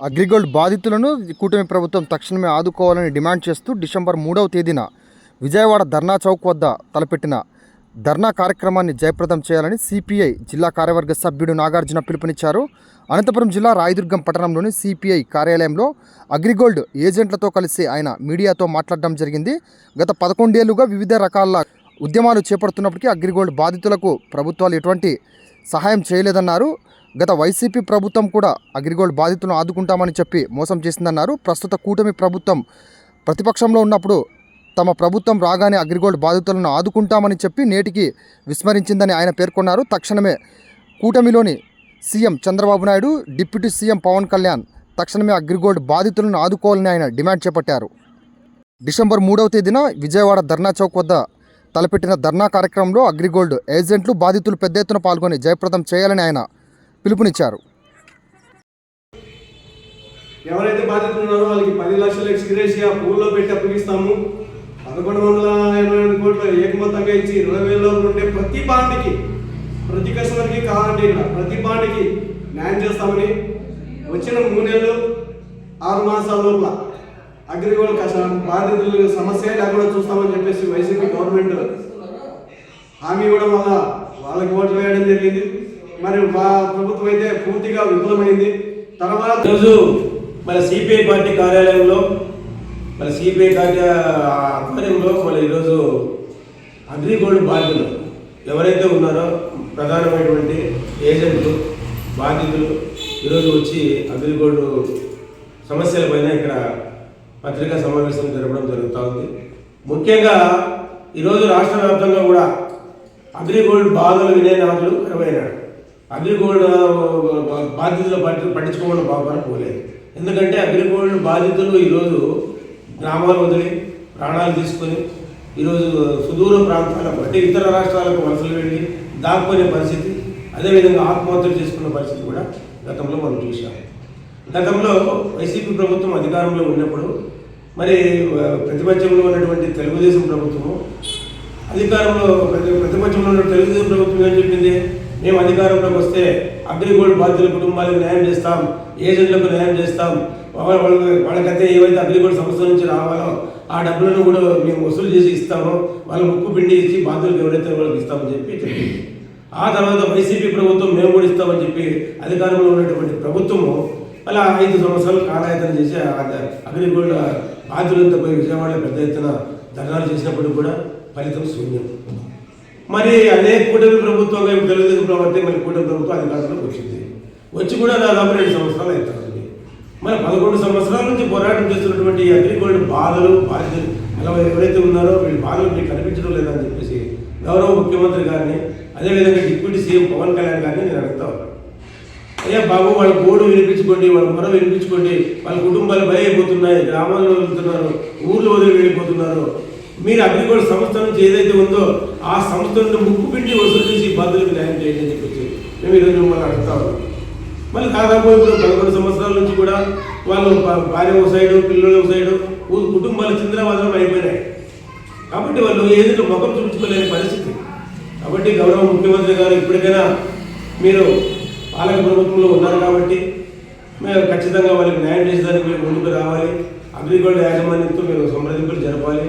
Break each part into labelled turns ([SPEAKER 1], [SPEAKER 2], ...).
[SPEAKER 1] అగ్రిగోల్డ్ బాధితులను కూటమి ప్రభుత్వం తక్షణమే ఆదుకోవాలని డిమాండ్ చేస్తూ డిసెంబర్ మూడవ తేదీన విజయవాడ ధర్నా చౌక్ వద్ద తలపెట్టిన ధర్నా కార్యక్రమాన్ని జయప్రదం చేయాలని సిపిఐ జిల్లా కార్యవర్గ సభ్యుడు నాగార్జున పిలుపునిచ్చారు. అనంతపురం జిల్లా రాయదుర్గం పట్టణంలోని సిపిఐ కార్యాలయంలో అగ్రిగోల్డ్ ఏజెంట్లతో కలిసి ఆయన మీడియాతో మాట్లాడడం జరిగింది. గత పదకొండేళ్ళుగా వివిధ రకాల ఉద్యమాలు చేపడుతున్నప్పటికీ అగ్రిగోల్డ్ బాధితులకు ప్రభుత్వాలు ఎటువంటి సహాయం చేయలేదన్నారు. గత వైసీపీ ప్రభుత్వం కూడా అగ్రిగోల్డ్ బాధితులను ఆదుకుంటామని చెప్పి మోసం చేసిందన్నారు. ప్రస్తుత కూటమి ప్రభుత్వం ప్రతిపక్షంలో ఉన్నప్పుడు తమ ప్రభుత్వం రాగానే అగ్రిగోల్డ్ బాధితులను ఆదుకుంటామని చెప్పి నేటికి విస్మరించిందని ఆయన పేర్కొన్నారు. తక్షణమే కూటమిలోని CM Chandrababu Naidu deputy CM Pawan Kalyan తక్షణమే అగ్రిగోల్డ్ బాధితులను ఆదుకోవాలని ఆయన డిమాండ్ చేపట్టారు. డిసెంబర్ మూడవ తేదీన విజయవాడ ధర్నా చౌక్ వద్ద తలపెట్టిన ధర్నా కార్యక్రమంలో అగ్రిగోల్డ్ ఏజెంట్లు బాధితులు పెద్ద ఎత్తున పాల్గొని జయప్రదం చేయాలని ఆయన పిలుపునిచ్చారు.
[SPEAKER 2] ఎవరైతే బాధితులు ఉన్నారో వాళ్ళకి పది లక్షల ఎక్స్గ్రేషియా పూల్లో పెట్టి అప్పగిస్తాము. పదకొండు వందల ఎనభై రెండు కోట్లు ఏకమొత్తంగా ఇచ్చి ఇరవై వేలలో ఉండే ప్రతి బాండ్కి ప్రతి కస్టమర్కి కావాలంటే ఇక్కడ ప్రతి బాండ్కి న్యాయం చేస్తామని వచ్చిన మూడు నెలలు ఆరు మాసాల లోపల అగ్రిగోల్డ్ కష్ట బాధితులు సమస్య లేకుండా చూస్తామని చెప్పేసి వైసీపీ గవర్నమెంట్ హామీ ఇవ్వడం వల్ల వాళ్ళకి ఓట్లు వేయడం జరిగింది. మరి మా ప్రభుత్వం అయితే పూర్తిగా విఫలమైంది. తర్వాత
[SPEAKER 3] రోజు మన సిపిఐ పార్టీ కార్యాలయంలో మన సిపిఐ కార్య ఆధ్వర్యంలో మన ఈరోజు అగ్రిగోల్డ్ బాధ్యులు ఎవరైతే ఉన్నారో ప్రధానమైనటువంటి ఏజెంట్లు బాధితులు ఈరోజు వచ్చి అగ్రిగోల్డ్ సమస్యలపైన ఇక్కడ పత్రికా సమావేశం జరపడం జరుగుతూ ఉంది. ముఖ్యంగా ఈరోజు రాష్ట్ర వ్యాప్తంగా కూడా అగ్రిగోల్డ్ బాధలు వినేనాథుడు కరువైనాడు అగ్రిగోల్డ్ బాధ్యతలు బాధితులు పట్టి పట్టించుకోవడం బాగా పోలేదు. ఎందుకంటే అగ్రిగోల్డ్ బాధితులు ఈరోజు గ్రామాలు వదిలి ప్రాణాలు తీసుకొని ఈరోజు సుదూర ప్రాంతాలకు అంటే ఇతర రాష్ట్రాలకు వలసలు వెళ్ళి దాక్కునే పరిస్థితి అదేవిధంగా ఆత్మహత్యలు చేసుకున్న పరిస్థితి కూడా గతంలో మనం చూసాం గతంలో వైసీపీ ప్రభుత్వం అధికారంలో ఉన్నప్పుడు మరి ప్రతిపక్షంలో ఉన్నటువంటి తెలుగుదేశం ప్రభుత్వము అధికారంలో ప్రతి ప్రతిపక్షంలో ఉన్న తెలుగుదేశం ప్రభుత్వం ఏం చెప్పింది? మేము అధికారంలోకి వస్తే అగ్రిగోల్డ్ బాధితుల కుటుంబాలకు న్యాయం చేస్తాం ఏజెంట్లకు న్యాయం చేస్తాం. వాళ్ళ వాళ్ళ- వాళ్ళకైతే ఏవైతే అగ్రిగోల్డ్ సంస్థ నుంచి రావాలో ఆ డబ్బులను కూడా మేము వసూలు చేసి ఇస్తామో వాళ్ళ ముక్కు పిండి ఇచ్చి బాధ్యులకు ఎవరైతే వాళ్ళకి ఇస్తామని చెప్పి చెప్పింది. ఆ తర్వాత వైసీపీ ప్రభుత్వం మేము కూడా ఇస్తామని చెప్పి అధికారంలో ఉన్నటువంటి ప్రభుత్వము అలా ఐదు సంవత్సరాలు కాలాయతన చేసి ఆ అగ్రిగోల్డ్ బాధ్యులంతా పోయి విజయవాడలో పెద్ద ఎత్తున ధర్నాలు చేసినప్పుడు కూడా ఫలితం శూన్యం. మరి అదే కూటమి ప్రభుత్వంగా తెలుగుదేశం ప్రభుత్వం మరి కూటమి ప్రభుత్వం అధికారంలోకి వచ్చింది. వచ్చి కూడా దాదాపు రెండు సంవత్సరాలు అవుతుంది. మరి పదకొండు సంవత్సరాల నుంచి పోరాటం చేస్తున్నటువంటి ఈ అగ్రిగోల్డ్ బాధలు బాధ్యతలు అలా ఎవరైతే ఉన్నారో వీళ్ళ బాధలు మీకు కనిపించడం లేదని చెప్పేసి గౌరవ ముఖ్యమంత్రి గారిని అదేవిధంగా డిప్యూటీ సీఎం పవన్ కళ్యాణ్ గారిని నేను అడుగుతా ఉన్నాను అయ్యా బాబు వాళ్ళ గోడు వినిపించుకోండి వాళ్ళ మొర వినిపించుకోండి వాళ్ళ కుటుంబాలు బలైపోతున్నాయి గ్రామాల్లో వెళ్తున్నారు ఊర్లు వదిలి వెళ్ళిపోతున్నారు మీరు అగ్రిగోల్డ్ సంస్థ నుంచి ఏదైతే ఉందో ఆ సంస్థ నుండి ముక్కు పిండి వసూలు చేసి బాధ్యులకు న్యాయం చేయండి అని చెప్పేసి మేము ఈరోజు మిమ్మల్ని అడుగుతా ఉన్నాం. మళ్ళీ దాదాపు ఇప్పుడు పదకొండు సంవత్సరాల నుంచి కూడా వాళ్ళు భార్య ఒక సైడు పిల్లలు ఒక సైడు కుటుంబాలు చింద్రవాదం అయిపోయినాయి. కాబట్టి వాళ్ళు ఏదైనా ముఖం చూపించుకోలేని పరిస్థితి. కాబట్టి గౌరవ ముఖ్యమంత్రి గారు ఇప్పటికైనా మీరు పాలక ప్రభుత్వంలో ఉన్నారు కాబట్టి మేము ఖచ్చితంగా వాళ్ళకి న్యాయం చేసేదానికి మీరు ముందుకు రావాలి. అగ్రికల్చర్ యాజమాన్యంతో మీరు సంప్రదింపులు జరపాలి.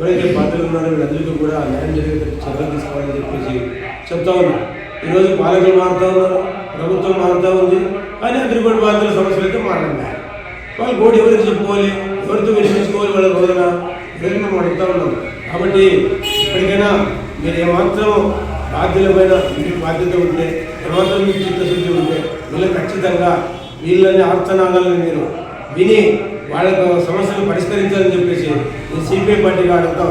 [SPEAKER 3] ఎవరైతే బాధ్యులు ఉన్నారో వీళ్ళందరికీ కూడా న్యాయం జరిగేటట్టు చర్యలు తీసుకోవాలని చెప్పేసి చెప్తా ఉన్నా. ఈరోజు పాలకులు మారుతూ ఉన్నారు ప్రభుత్వం మారుతూ ఉంది కానీ అగ్రిగోల్డ్ బాధ్యుల సమస్యలు అయితే మాట్లాడాలి వాళ్ళు గోడు ఎవరికి చెప్పుకోవాలి ఎవరితో వినిపించుకోవాలి వాళ్ళ రోజున ఇవన్నీ మనం అడుగుతూ ఉన్నాం. కాబట్టి ఇప్పటికైనా మీరు ఏమాత్రం బాధ్యులమైన మీకు బాధ్యత ఉంటే ఏమాత్రం మీకు చిత్తశుద్ధి ఉంటే వీళ్ళు ఖచ్చితంగా వీళ్ళని ఆర్తనాదాలను మీరు విని వాళ్ళకు సమస్యలు పరిష్కరించాలని చెప్పేసి నేను సిపిఐ పార్టీ అడుగుతా